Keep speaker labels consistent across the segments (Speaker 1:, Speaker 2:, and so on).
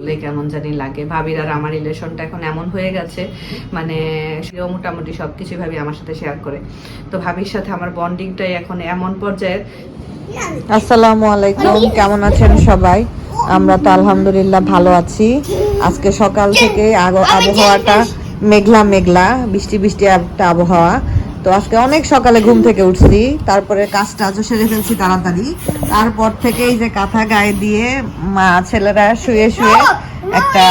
Speaker 1: বললে কেমন জানি লাগে। ভাবির আর আমার রিলেশনটা এখন এমন হয়ে গেছে মানে সেও মোটামুটি সব কিছু ভাবি আমার সাথে শেয়ার করে। তো ভাবির সাথে আমার বন্ডিংটাই এখন এমন পর্যায়ে
Speaker 2: আসসালামু আলাইকুম, কেমন আছেন সবাই? আমরা তো আলহামদুলিল্লাহ ভালো আছি। আজকে সকাল থেকে আবহাওয়াটা মেঘলা মেঘলা বৃষ্টি বৃষ্টি একটা আবহাওয়া। তো আজকে অনেক সকালে ঘুম থেকে উঠছি তারপরে কাজটা আজও সেরে ফেলছি তাড়াতাড়ি। তারপর থেকে এই যে কাঁথা গায়ে দিয়ে মা ছেলেরা শুয়ে শুয়ে একটা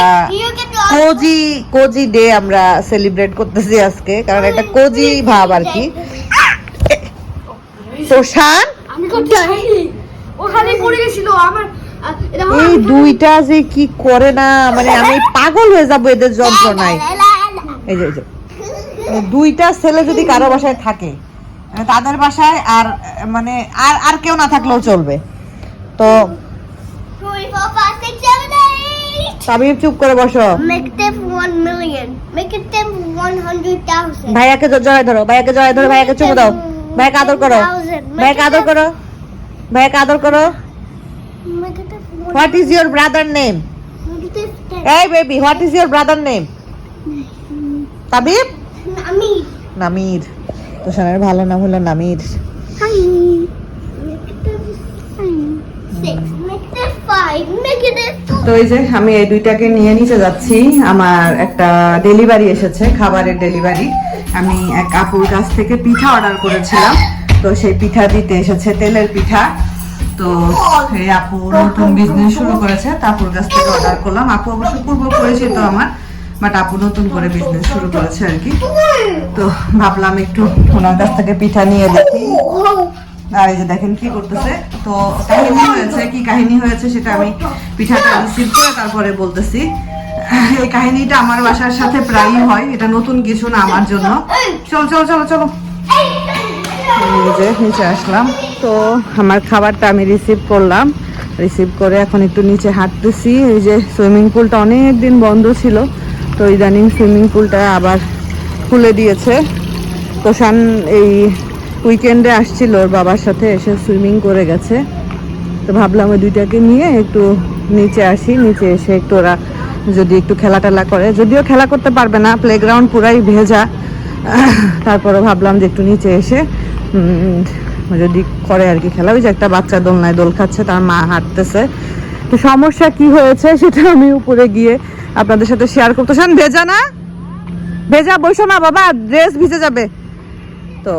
Speaker 2: কোজি কোজি ডে আমরা সেলিব্রেট করতেছি আজকে কারণ একটা কোজি ভাব আর কি। তোষান
Speaker 3: ওখানে পড়ে গেছিল আমার
Speaker 2: এই দুইটা যে কি করে না মানে আমি পাগল হয়ে যাব এদের যন্ত্রণায়। এই যে এই যে। এই দুইটা ছেলে যদি কারও বাসায় থাকে মানে তাদের বাসায় আর মানে আর আর কেউ না থাকলেও চলবে। তো. তাবিব চুপ করে বসো. ভাইয়াকে জ- জড়ায় ধরো ভাইয়াকে জড়ায় ধরো ভাইয়াকে চুমু দাও। ভাইয়াকে আদর করো। ভাইয়াকে আদর করো। ভাইয়াকে আদর করো। What is your brother name. এই baby what is your brother name Tabib Namir. তো তোষানের ভালো নাম হলো নামির.
Speaker 1: তো এই যে আমি এই দুইটাকে নিয়ে নিচে যাচ্ছি। আমার একটা ডেলিভারি এসেছে খাবারের ডেলিভারি আমি এক আপুর কাছ থেকে পিঠা অর্ডার করেছিলাম। তো সেই পিঠা দিতে এসেছে তেলের পিঠা। তো এই আপু নতুন বিজনেস শুরু করেছে তা আপুর কাছ থেকে অর্ডার করলাম। আপু অবশ্য পূর্ব পরিচিত আমার। বাট আপু নতুন করে বিজনেস শুরু করেছে আর কি। তো ভাবলাম একটু ওনার কাছ থেকে পিঠা নিয়ে দেখি। আর এই যে দেখেন কি করতেছে। তো কাহিনী হয়েছে, কি কাহিনী হয়েছে সেটা আমি পিঠাটা রিসিভ করে তারপরে বলতেছি। এই কাহিনীটা আমার বাসার সাথে প্রায়ই হয়, এটা নতুন কিছু না আমার জন্য। চল চল, চলো চলো। যে নিচে আসলাম। তো আমার খাবারটা আমি রিসিভ করলাম। রিসিভ করে এখন একটু নিচে হাঁটতেছি। এই যে সুইমিং পুলটা অনেক দিন বন্ধ ছিল। তো ইদানিং সুইমিং পুলটা আবার খুলে দিয়েছে। তোষান এই উইকেন্ডে আসছিল ওর বাবার সাথে, এসে সুইমিং করে গেছে। তো ভাবলাম ওই দুইটাকে নিয়ে একটু নিচে আসি, নিচে এসে একটু ওরা যদি একটু খেলা টেলা করে। যদিও খেলা করতে পারবে না প্লেগ্রাউন্ড পুরাই ভেজা। তারপরে ভাবলাম যে একটু নিচে এসে যদি করে আর কি খেলা। ওই যে একটা বাচ্চা দোলনায় দোল খাচ্ছে, তার মা হাঁটতেছে। তো সমস্যা কি হয়েছে সেটা আমি উপরে গিয়ে আপনাদের সাথে শেয়ার করতে চান ভেজা না? ভেজা, বসো না বাবা ড্রেস ভিজে যাবে। তো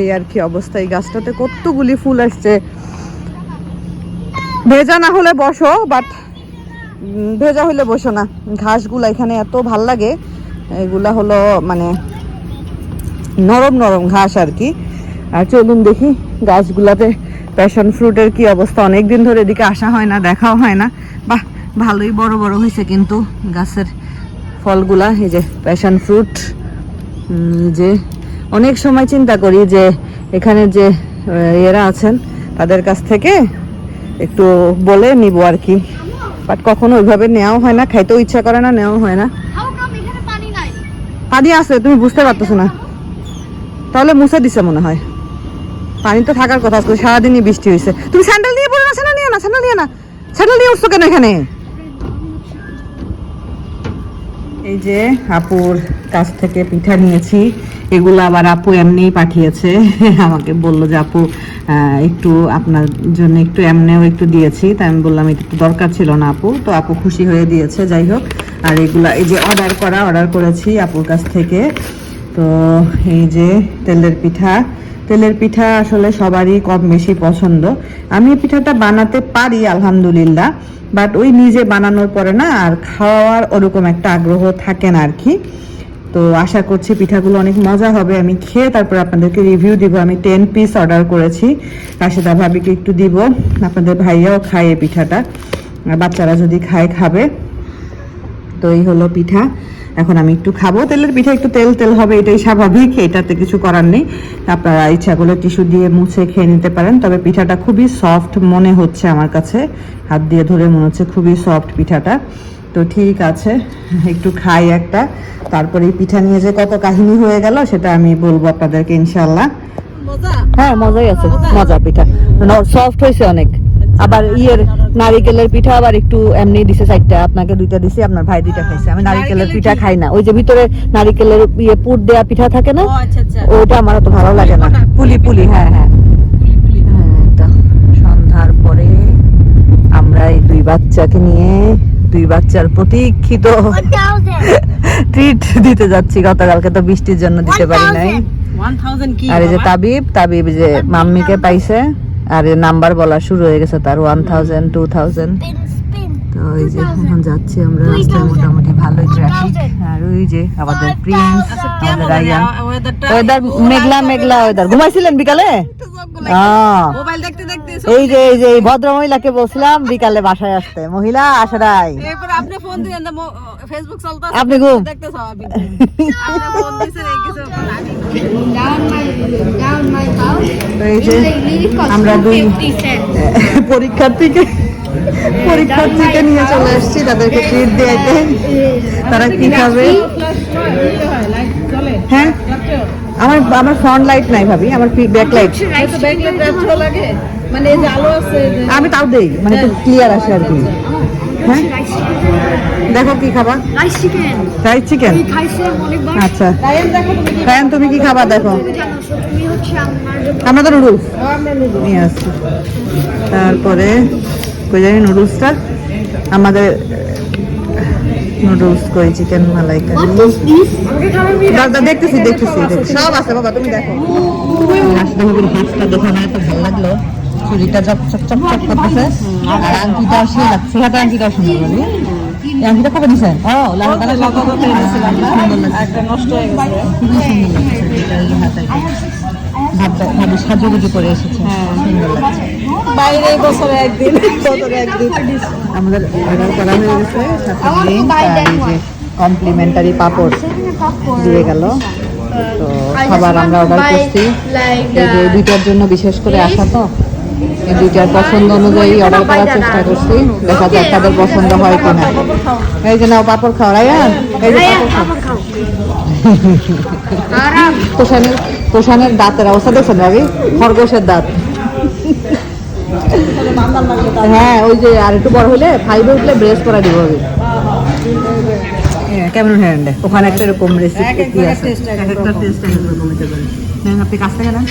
Speaker 1: এই আর কি অবস্থা, এই গাছটাতে কতগুলি ফুল আসছে। ভেজা না হলে বসো বাট ভেজা হলে বসো না। ঘাসগুলা এখানে এত ভালো লাগে, এগুলা হলো মানে নরম নরম ঘাস আর কি। আর চলুন দেখি গাছগুলাতে প্যাশন ফ্রুটের কি অবস্থা। অনেক দিন ধরে এদিকে আসা হয় না, দেখাও হয় না। বাহ ভালোই বড় বড় হয়েছে কিন্তু গাছের ফলগুলা, এই যে প্যাশন ফ্রুট যে অনেক সময় চিন্তা করি যে এখানে যে এরা আছেন, তাদের কাছ থেকে একটু বলে নিব আর কি। বাট কখনো ওইভাবে নেওয়াও হয় না, খাইতেও ইচ্ছা করে না, নেওয়াও হয় না।
Speaker 3: পানি
Speaker 1: আছে, তুমি বুঝতে পারতেছো না। তাহলে মুছে দিছে মনে হয়। পানি তো থাকার কথা সারাদিনই বৃষ্টি হয়েছে। তুমি স্যান্ডেল নিয়ে পড়ো না স্যান্ডেল নিয়ে না স্যান্ডেল নিয়ে না। স্যান্ডেল নিয়ে উঠছো কেন এখানে? এই যে আপুর কাছ থেকে পিঠা নিয়েছি, এগুলো আবার আপু এমনিই পাঠিয়েছে। আমাকে বলল যে, আপু একটু আপনার জন্য একটু এমনিও একটু দিয়েছি। তাই আমি বললাম একটু দরকার ছিল না আপু। তো আপু খুশি হয়ে দিয়েছে, যাই হোক। আর এগুলা, এই যে অর্ডার করা অর্ডার করেছি আপুর কাছ থেকে। তো এই যে তেলের পিঠা তেলের পিঠা আসলে সবারই কম বেশি পছন্দ। আমি পিঠাটা বানাতে পারি, আলহামদুলিল্লাহ। বাট ওই নিজে বানানোর পরে না আর খাওয়ার ওরকম একটা আগ্রহ থাকে না আর কি তো আশা করছি পিঠাগুলো অনেক মজা হবে। আমি খেয়ে তারপর আপনাদেরকে রিভিউ দিব। আমি টেন পিস অর্ডার করেছি। রাশেদা ভাবিকে একটু দিব। আপনাদের ভাইয়াও খায় এই পিঠাটা। বাচ্চারা যদি খায়, খাবে। তো এই হলো পিঠা। এখন আমি একটু খাব। তেলের পিঠা একটু তেল তেল হবে এটাই স্বাভাবিক এটাতে কিছু করার নেই। আপনারা ইচ্ছা করলে টিস্যু দিয়ে মুছে খেয়ে নিতে পারেন তবে পিঠাটা খুবই সফট মনে হচ্ছে আমার কাছে। হাত দিয়ে ধরে মনে হচ্ছে খুবই সফট পিঠাটা। তো ঠিক আছে একটু খাই একটা। তারপরে এই পিঠা নিয়ে যে কত কাহিনী হয়ে গেল সেটা আমি বলব আপনাদেরকে ইনশাল্লাহ হ্যাঁ মজাই আছে মজা পিঠা। সফট হয়েছে অনেক। আবার ইয়ের নারিকেলের পিঠা আবার একটু এমনি দিছে চারটা আপনাকে দুইটা দিছি আপনার ভাই দুইটা খাইছে। আমি নারিকেলের পিঠা খাই না। ওই যে ভিতরে নারিকেলের ইয়ে পুর দেয়া পিঠা থাকে না
Speaker 2: ও আচ্ছা আচ্ছা।
Speaker 1: আমার তো ভালো লাগে না। পুলি পুলি হ্যাঁ হ্যাঁ। হ্যাঁ, সন্ধ্যার পরে আমরা এই দুই বাচ্চাকে নিয়ে দুই বাচ্চার প্রতীক্ষিত ট্রিট দিতে যাচ্ছি। গতকালকে তো বৃষ্টির জন্য দিতে পারি নাই।
Speaker 3: Thousand.
Speaker 2: 1000 কি
Speaker 1: আর এই যে তাবিব তাবিব যে মাম্মিকে পাইছে। আর নাম্বার বলা শুরু হয়ে গেছে তার ওয়ান থাউজেন্ড টু থাউজেন্ড. তো ওই যে এখন যাচ্ছি আমরা রাস্তায় মোটামুটি ভালোই ট্রাফিক আর ওই যে আমাদের প্রিন্স আমাদের রায়ান ওয়েদার মেঘলা মেঘলা ওয়েদার ঘুমাইছিলেন বিকালে?
Speaker 2: মোবাইল দেখতে
Speaker 1: এই যে এই যে এই ভদ্র মহিলাকে বলছিলাম বিকালে বাসায় আসতে। মহিলা আসে নাই।
Speaker 2: এরপর আপনি ফোন দিলেন না ফেসবুক চলতে
Speaker 1: আপনি ঘুম।
Speaker 2: আপনি। ফোন দিছেন এই কিছু
Speaker 1: এই যে আমরা দুই পরীক্ষার্থীকে পরীক্ষার্থীকে নিয়ে চলে এসেছি তাদেরকে ট্রিট দিয়াইতে তারা কি খাবে? হ্যাঁ? আমার আমার ফ্রন্ট লাইট নাই ভাবি আমার ব্যাক লাইট
Speaker 2: ব্যাংকে লাগে। মানে যে আলো আছে
Speaker 1: আমি তাও দেই মানে একটু ক্লিয়ার আসে আর কি। হ্যাঁ? দেখো কি খাবা. ফ্রাইড চিকেন
Speaker 3: খাইছো অনেকবার?
Speaker 1: আচ্ছা।
Speaker 2: রায়ান দেখো তুমি কি
Speaker 1: রায়ান তুমি কি খাবা? দেখো।
Speaker 3: আমার
Speaker 1: তো নুডলস নিয়ে আসছি। তারপরে কই জানি নুডলসটা আমাদের নুডলস কই চিকেন
Speaker 3: দিবি?
Speaker 1: দাদা দেখতেছি দেখতেছি। সব আছে বাবা তুমি দেখো। আসলে হাঁসটা দেখে আমার এত ভালো লাগল। চুরিটা চপ চপ চপ চপ করতেছে। আর আংটিটাও সে লাগছে হাতে আংটিটাও সুন্দর লাগে আংটিটা কবে দিছেন ও
Speaker 2: একটা নষ্ট হয়ে গেছে।
Speaker 1: খুবই সুন্দর লাগছে। এটা এই যে হাতে ভাবি সাজুগুজু করে এসেছে। সুন্দর লাগছে।
Speaker 2: বাইরে বছরে একদিন বছরে একদিন।
Speaker 1: আমাদের অর্ডার করা হয়ে গেছে সাথে যে কমপ্লিমেন্টারি পাপড় দিয়ে গেল। তো খাবার আমরা অর্ডার করছি। দুইটার জন্য বিশেষ করে আসা তো। দুইটার পছন্দ অনুযায়ী অর্ডার করার চেষ্টা করছি। দেখা যাক তাদের পছন্দ হয় কিনা। এই যে নাও পাপড় খাও রায়ান এই যে পাপড় খাও। তোষানের তোষানের দাঁতের অবস্থা দেখছেন ভাবি? খরগোশের দাঁত। হ্যাঁ ওই যে আর একটু বড় হলে ফাইভে উঠলে ব্রেস করা দিব হবে কেমন হ্যান্ড ওখানে একটা এরকম রেসিপি আছে? একটা টেস্ট এক এক রকম হতে পারে। হ্যাঁ আপনি কাছ থেকে নেন।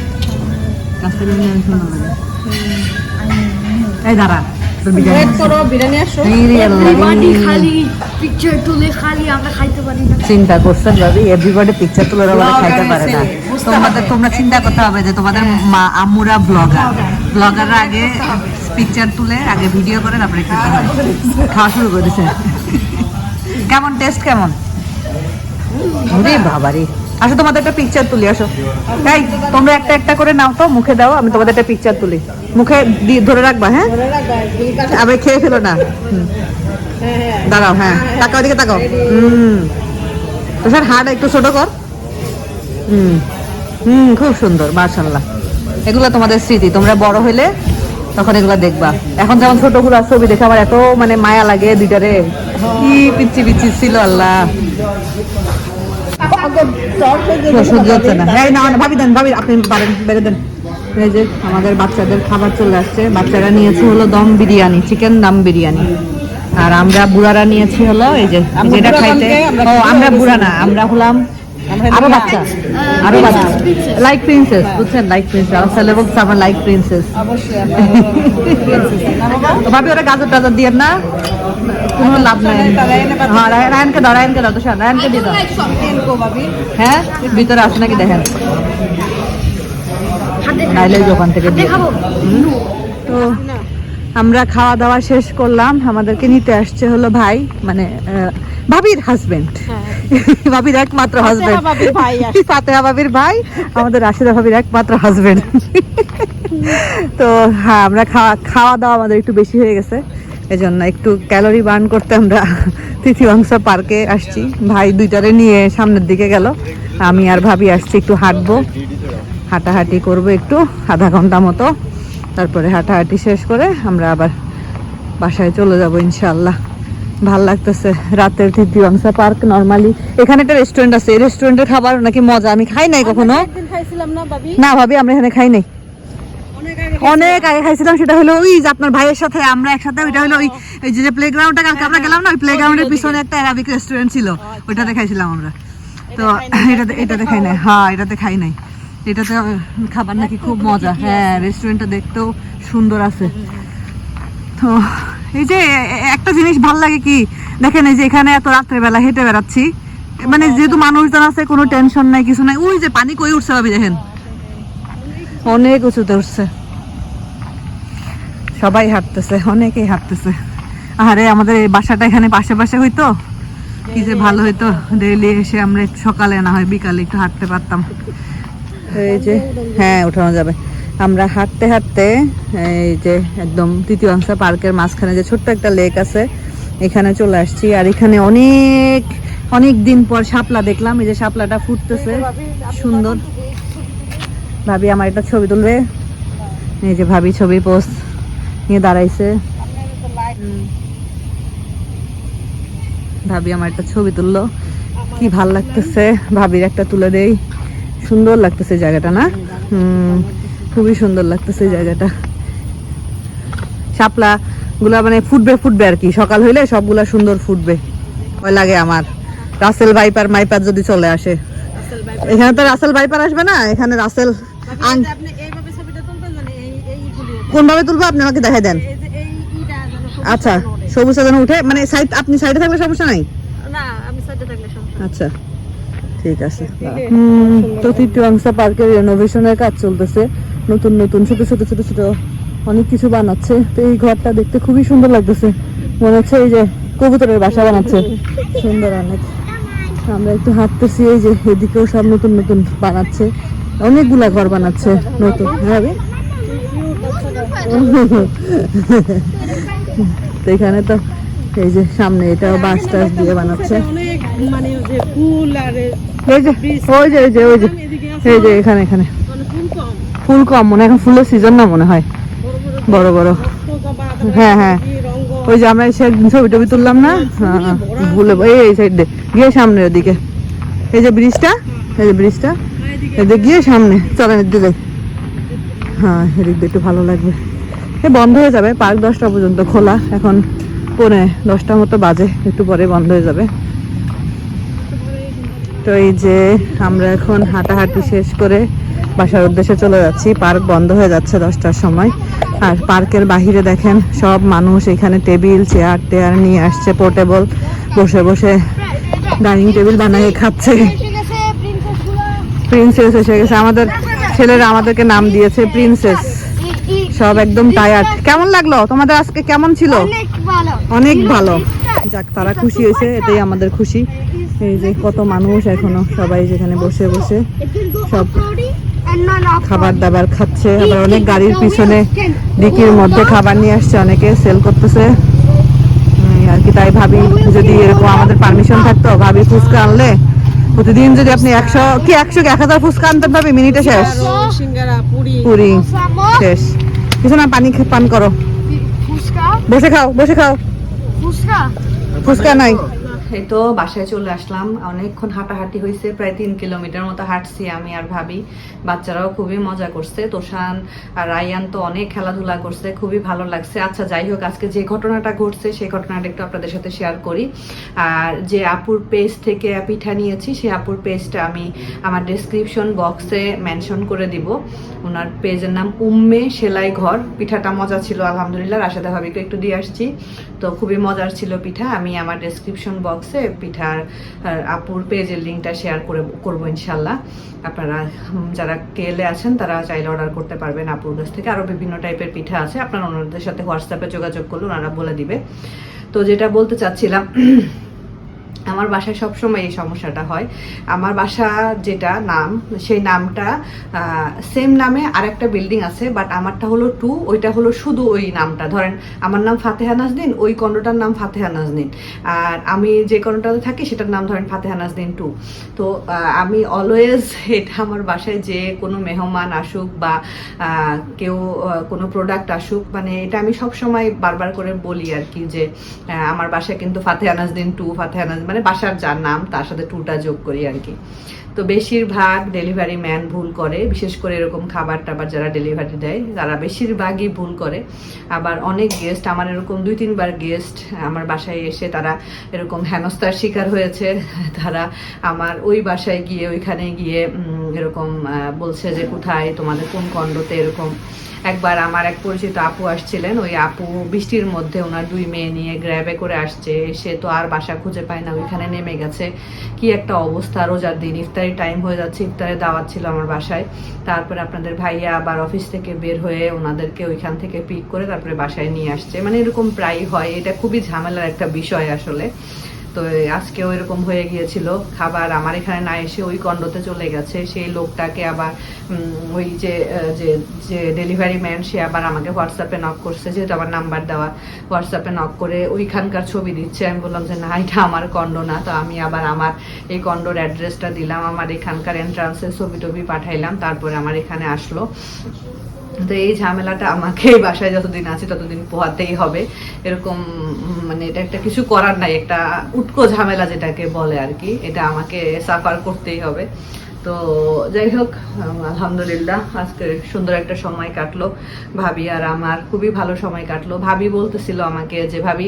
Speaker 1: কাছ থেকে নিয়ে সুন্দর লাগে এই দাঁড়া তোর বিরিয়ানি
Speaker 2: ওয়েট করো বিরিয়ানি আসো।
Speaker 1: এই রে আল্লাহ
Speaker 3: Everybody
Speaker 1: রে।
Speaker 3: খালি picture তুলে খালি আমরা খাইতে পারি না।
Speaker 1: চিন্তা করছেন ভাবি এভরিবডি পিকচার তুলে খাইতে পারে না। তোমাদের তোমরা চিন্তা করতে হবে যে তোমাদের মা আম্মুরা ব্লগার ব্লগাররা আগে পিকচার তুলে আগে ভিডিও করে তারপরে হয়। খাওয়া শুরু করে দিছে কেমন? টেস্ট কেমন রে বাবারে। আসো তোমাদের একটা পিকচার তুলি আসো। এই তোমরা একটা একটা করে নাও তো মুখে দাও আমি তোমাদের একটা পিকচার তুলি। মুখে ধরে রাখবা হ্যাঁ? আবার খেয়ে ফেলো না।
Speaker 2: হ্যাঁ হ্যাঁ।
Speaker 1: দাঁড়াও হ্যাঁ। তাকাও দিকে তাকাও। হুম। তো স্যার হাট একটু ছোট কর। হুম। হুম খুব সুন্দর মার্শাল্লাহ এগুলো তোমাদের স্মৃতি। তোমরা বড় হইলে তখন এগুলো দেখবা। এখন যেমন ছোটগুলো ছবি দেখে আমার এত মানে মায়া লাগে দুইটারে। কি পিচ্ছি পিচ্ছি ছিল আল্লাহ। এই না না, ভাবি দেন ভাবি আপনি বেড়ে দেন। এই যে আমাদের বাচ্চাদের খাবার চলে আসছে। বাচ্চারা নিয়েছে হলো দম বিরিয়ানি চিকেন দম বিরিয়ানি। আর আমরা বুড়ারা নিয়েছি হলো এই যে
Speaker 2: আমরা
Speaker 1: যেটা
Speaker 2: বুড়া
Speaker 1: খাইতে।
Speaker 2: আমরা
Speaker 1: ও আমরা বুড়া না আমরা হলাম
Speaker 2: আরও
Speaker 1: বাচ্চা? আরও বাচ্চা? লাইক প্রিন্সেস বুঝছেন? লাইক প্রিন্সেস আমার ছেলে বলছে আমার লাইক প্রিন্সেস
Speaker 2: অবশ্যই
Speaker 1: ভাবি ওরা গাজর টাজর দিয়ে না। কোনো লাভ নাই। হ্যাঁ রায়নকে দাও রায়নকে দাও তো স্যার রায়নকে দিয়ে দাও। হ্যাঁ? ভিতরে আসে নাকি দেখেন। নাইলে ওখান থেকে দিয়ে তো আমরা খাওয়া দাওয়া শেষ করলাম। আমাদেরকে নিতে আসছে হলো ভাই মানে ভাবির হাজবেন্ড ভাবির একমাত্র হাজবেন্ড ফাতেহা ভাবির ভাই আমাদের রাশিদা ভাবির একমাত্র হাজবেন্ড তো হ্যাঁ আমরা খাওয়া খাওয়া দাওয়া আমাদের একটু বেশি হয়ে গেছে। এজন্য একটু ক্যালোরি বার্ন করতে আমরা তৃতীয়াংশ পার্কে আসছি। ভাই দুইটারে নিয়ে সামনের দিকে গেল। আমি আর ভাবি আসছি একটু হাঁটবো। হাঁটাহাঁটি করব একটু আধা ঘণ্টা মতো। তারপরে হাঁটাহাঁটি শেষ করে আমরা আবার বাসায় চলে যাব ইনশাল্লাহ ভালো লাগতেছে রাতের তৃতীয়াংশা পার্ক নর্মালি। এখানে একটা রেস্টুরেন্ট আছে এই রেস্টুরেন্টের খাবার নাকি মজা। আমি খাই নাই কখনো।
Speaker 2: না ভাবি।
Speaker 1: আমরা এখানে খাই নাই।
Speaker 2: অনেক আগে
Speaker 1: খাইছিলাম। সেটা হলো ওই যে আপনার ভাইয়ের সাথে আমরা একসাথে ওইটা হলো ওই ওই যে প্লে গ্রাউন্ডটা কালকে আমরা গেলাম না ওই প্লে গ্রাউন্ডের পিছনে একটা অ্যারাবিক রেস্টুরেন্ট ছিল। ওইটাতে খাইছিলাম আমরা। তো এটাতে এটাতে খাই নাই। হ্যাঁ এটাতে খাই নাই। এটাতে খাবার নাকি খুব মজা। হ্যাঁ রেস্টুরেন্টটা দেখতেও সুন্দর আছে। তো, এই যে, একটা জিনিস ভালো লাগে কি? দেখেন এই যে এখানে এত রাত্রে বেলা হেঁটে বেড়াচ্ছি। মানে যেহেতু মানুষজন আছে, কোনো টেনশন নাই, কিছু নাই। ওই যে পানি কই উঠছে ভাবি, দেখেন। অনেক উঁচুতে উঠছে। সবাই হাঁটতেছে, অনেকেই হাঁটতেছে। আরে, আমাদের বাসাটা এখানে পাশে পাশে হইতো? কি যে ভালো হইতো। ডেইলি এসে আমরা সকালে, না হয় বিকালে একটু হাঁটতে পারতাম। এই যে হ্যাঁ উঠানো যাবে। আমরা হাঁটতে হাঁটতে এই যে একদম তৃতীয়াংশ পার্কের মাঝখানে যে ছোট্ট একটা লেক আছে, এখানে চলে আসছি। আর এখানে অনেক অনেক দিন পর শাপলা দেখলাম। এই যে শাপলাটা ফুটতেছে, সুন্দর। ভাবি, আমার একটা ছবি তুলবে? এই যে ভাবি ছবি পোস্ট নিয়ে দাঁড়াইছে। ভাবি, আমার একটা ছবি তুললো। কি ভালো লাগতেছে? ভাবির একটা তুলে দেই। সুন্দর লাগতেছে জায়গাটা না? হুম খুবই সুন্দর লাগতেছে জায়গাটা। শাপলা গুলা মানে ফুটবে ফুটবে আর কি। সকাল হইলে সবগুলা সুন্দর ফুটবে। ভয় লাগে আমার। রাসেল ভাইপার মাইপার যদি চলে আসে। এখানে তো রাসেল ভাইপার আসবে না? এখানে রাসেল আং কোনভাবে তুলবো? আপনি আমাকে দেখাই দেন। আচ্ছা সবুজ যেন উঠে। মানে সাইড আপনি সাইডে থাকলে সমস্যা নাই। আচ্ছা। ঠিক আছে তো তৃতীয়াংশা পার্কের রেনোভেশনের কাজ চলতেছে। নতুন নতুন, ছোট ছোট ছোট ছোট অনেক কিছু বানাচ্ছে। তো এই ঘরটা দেখতে খুবই সুন্দর লাগতেছে। মনে হচ্ছে এই যে কবুতরের বাসা বানাচ্ছে। সুন্দর অনেক। আমরা একটু হাঁটতেছি, এই যে এদিকেও সব নতুন নতুন বানাচ্ছে। অনেকগুলা ঘর বানাচ্ছে নতুন হ্যাঁ? তো এখানে তো এই যে সামনে এটা বাস টাস দিয়ে বানাচ্ছে।
Speaker 2: মানে যে ফুল আর
Speaker 1: ওই যে ওই যে ওই যে ওই যে এই যে এখানে এখানে।
Speaker 2: মানে ফুল কম।
Speaker 1: মনে হয় এখন ফুলের সিজন না মনে হয়। বড় বড় হ্যাঁ হ্যাঁ। ওই যে আমরা সেদিন ছবি টবি তুললাম না? হ্যাঁ, হ্যাঁ, ভুলে এই সাইড। গিয়ে সামনের ওদিকে। এই যে ব্রিজটা এই যে ব্রিজটা। এদিকে গিয়ে সামনে। চলেন এদিকে যাই। হ্যাঁ এদিক একটু ভালো লাগবে। এ বন্ধ হয়ে যাবে। পার্ক দশটা পর্যন্ত খোলা। এখন পৌনে দশটা মতো বাজে। একটু পরে বন্ধ হয়ে যাবে। তো এই যে আমরা এখন হাঁটাহাঁটি শেষ করে বাসার উদ্দেশ্যে চলে যাচ্ছি। পার্ক বন্ধ হয়ে যাচ্ছে দশটার সময়। আর পার্কের বাহিরে দেখেন সব মানুষ এখানে টেবিল চেয়ার টেয়ার নিয়ে আসছে পোর্টেবল। বসে বসে ডাইনিং টেবিল বানিয়ে খাচ্ছে। প্রিন্সেস এসে গেছে। আমাদের ছেলেরা আমাদেরকে নাম দিয়েছে প্রিন্সেস। সব একদম টায়ার্ড কেমন লাগল? তোমাদের আজকে কেমন ছিল?
Speaker 3: অনেক ভালো।
Speaker 1: অনেক ভালো। যাক তারা খুশি হয়েছে এটাই আমাদের খুশি। এই যে কত মানুষ এখনও সবাই যেখানে বসে বসে সব খাবার দাবার খাচ্ছে। আবার অনেক গাড়ির পিছনে ডিকির মধ্যে খাবার নিয়ে আসছে অনেকে সেল করতেছে। আর কি তাই ভাবি যদি এরকম আমাদের পারমিশন থাকতো ভাবি ফুচকা আনলে। প্রতিদিন যদি আপনি একশো কি একশো কি এক হাজার ফুচকা আনতে পারবে মিনিটে শেষ।
Speaker 2: পুরি
Speaker 1: শেষ। কিছু না পানি পান করো। বসে খাও বসে খাও।
Speaker 3: ফুচকা?
Speaker 1: ফুচকা নাই। এই তো বাসায় চলে আসলাম। অনেকক্ষণ হাঁটাহাঁটি হয়েছে প্রায় তিন কিলোমিটার মতো হাঁটছি আমি আর ভাবি। বাচ্চারাও খুবই মজা করছে। তোষান আর রায়ান তো অনেক খেলাধুলা করছে, খুবই ভালো লাগছে। আচ্ছা যাই হোক, আজকে যে ঘটনাটা ঘটছে, সেই ঘটনাটা একটু আপনাদের সাথে শেয়ার করি। আর যে আপুর পেজ থেকে পিঠা নিয়েছি, সেই আপুর পেজটা আমি আমার ডেসক্রিপশন বক্সে মেনশন করে দিব। ওনার পেজের নাম উম্মে সেলাই ঘর। পিঠাটা মজা ছিল, আলহামদুলিল্লাহ। রাশেদা ভাবিকে একটু দিয়ে আসছি। তো খুবই মজার ছিল পিঠা। আমি আমার ডেসক্রিপশন বক্সে পিঠার আপুর পেজের লিঙ্কটা শেয়ার করে করব ইনশাল্লাহ। আপনারা যারা কেলে আছেন, তারা চাইলে অর্ডার করতে পারবেন আপুর কাছ থেকে। আরও বিভিন্ন টাইপের পিঠা আছে। আপনারা ওনাদের সাথে হোয়াটসঅ্যাপে যোগাযোগ করলে ওনারা বলে দিবে। তো যেটা বলতে চাচ্ছিলাম আমার বাসায় সবসময় এই সমস্যাটা হয়। আমার বাসা যেটা নাম, সেই নামটা সেম নামে আরেকটা বিল্ডিং আছে বাট আমারটা হলো টু ওইটা হলো শুধু ওই নামটা। ধরেন, আমার নাম ফাতেহা নাজদিন ওই কন্ডটার নাম ফাতেহা নাজদিন আর আমি যে কন্ডটাতে থাকি, সেটার নাম ধরেন ফাতেহা নাজদিন টু তো আমি অলওয়েজ এটা আমার বাসায় যে কোনো মেহমান আসুক বা কেউ কোনো প্রোডাক্ট আসুক মানে এটা আমি সব সময় বারবার করে বলি আর কি যে আমার বাসায় কিন্তু ফাতেহা নাজদিন টু ফাতেহা নাজদিন মানে বাসার যার নাম, তার সাথে টুটা যোগ করি আর কি। তো বেশিরভাগ ডেলিভারি ম্যান ভুল করে, বিশেষ করে এরকম খাবার টাবার যারা ডেলিভারি দেয়, তারা বেশিরভাগই ভুল করে। আবার অনেক গেস্ট আমার এরকম দুই তিনবার গেস্ট আমার বাসায় এসে তারা এরকম হেনস্থার শিকার হয়েছে। তারা আমার ওই বাসায় গিয়ে, ওইখানে গিয়ে এরকম বলছে যে কোথায়, তোমাদের কোন খণ্ডতে এরকম একবার আমার এক পরিচিত আপু আসছিলেন, ওই আপু বৃষ্টির মধ্যে ওনার দুই মেয়ে নিয়ে গ্র্যাবে করে আসছে, সে তো আর বাসা খুঁজে পায় না, ওইখানে নেমে গেছে। কি একটা অবস্থা, রোজার দিন ইফতারি টাইম হয়ে যাচ্ছে, ইফতারে দাওয়াত ছিল আমার বাসায়। তারপরে আপনাদের ভাইয়া আবার অফিস থেকে বের হয়ে ওনাদেরকে ওইখান থেকে পিক করে তারপরে বাসায় নিয়ে আসছে। মানে এরকম প্রায়ই হয়, এটা খুবই ঝামেলার একটা বিষয় আসলে। তো আজকেও এরকম হয়ে গিয়েছিল। খাবার আমার এখানে না এসে ওই কন্ডতে চলে গেছে। সেই লোকটাকে আবার ওই যে যে যে ডেলিভারি ম্যান সে আবার আমাকে হোয়াটসঅ্যাপে নক করছে, যেহেতু আমার নাম্বার দেওয়া। হোয়াটসঅ্যাপে নক করে ওইখানকার ছবি দিচ্ছে। আমি বললাম যে, না, এটা আমার কন্ড না। তো আমি আবার আমার এই কন্ডোর অ্যাড্রেসটা দিলাম। আমার এখানকার এন্ট্রান্সের ছবি টবি পাঠাইলাম। তারপরে আমার এখানে আসলো। তো এই ঝামেলাটা আমাকে বাসায় যতদিন আছে ততদিন পোহাতেই হবে। এরকম মানে এটা একটা কিছু করার নাই, একটা উটকো ঝামেলা যেটাকে বলে আর কি, এটা আমাকে সাফার করতেই হবে। তো যাই হোক আলহামদুলিল্লাহ, আজকে সুন্দর একটা সময় কাটলো। ভাবি আর আমার খুবই ভালো সময় কাটলো। ভাবি বলতেছিল আমাকে যে, ভাবি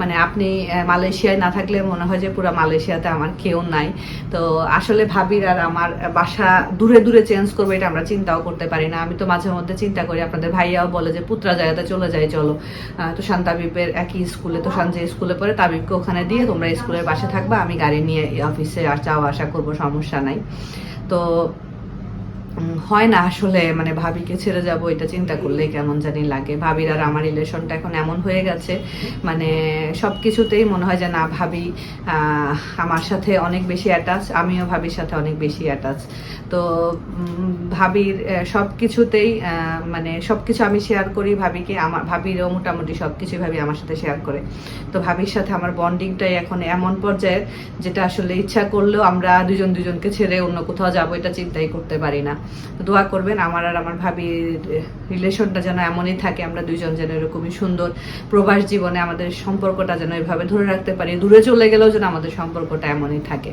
Speaker 1: মানে আপনি মালয়েশিয়ায় না থাকলে মনে হয় যে পুরো মালয়েশিয়াতে আমার কেউ নাই। তো আসলে ভাবির আর আমার বাসা দূরে দূরে চেঞ্জ করব এটা আমরা চিন্তাও করতে পারি না। আমি তো মাঝে মধ্যে চিন্তা করি, আপনাদের ভাইয়াও বলে যে, পুত্রা জায়গাতে চলে যায় চলো। তো শান্তাবিপের একই স্কুলে, তো যে স্কুলে পড়ে তাবিবকে ওখানে দিয়ে তোমরা স্কুলের বাসে থাকবা, আমি গাড়ি নিয়ে অফিসে আর যাওয়া আসা করব, সমস্যা নাই। তো হয় না আসলে মানে ভাবিকে ছেড়ে যাব, এটা চিন্তা করলে কেমন জানি লাগে। ভাবির আর আমার রিলেশনটা এখন এমন হয়ে গেছে মানে সব কিছুতেই মনে হয় যে না, ভাবি আমার সাথে অনেক বেশি অ্যাটাচ আমিও ভাবির সাথে অনেক বেশি অ্যাটাচ তো ভাবির সব কিছুতেই মানে সব কিছু আমি শেয়ার করি ভাবিকে, আমার, ভাবিরও মোটামুটি সব কিছুই ভাবি আমার সাথে শেয়ার করে। তো ভাবির সাথে আমার বন্ডিংটাই এখন এমন পর্যায়ের যেটা আসলে ইচ্ছা করলেও আমরা দুজন দুজনকে ছেড়ে অন্য কোথাও যাব, এটা চিন্তাই করতে পারি না। দোয়া করবেন, আমার আর আমার ভাবির রিলেশনটা যেন এমনই থাকে, আমরা দুজন যেন এরকমই সুন্দর প্রবাস জীবনে আমাদের সম্পর্কটা যেন এভাবে ধরে রাখতে পারি, দূরে চলে গেলেও যেন আমাদের সম্পর্কটা এমনই থাকে।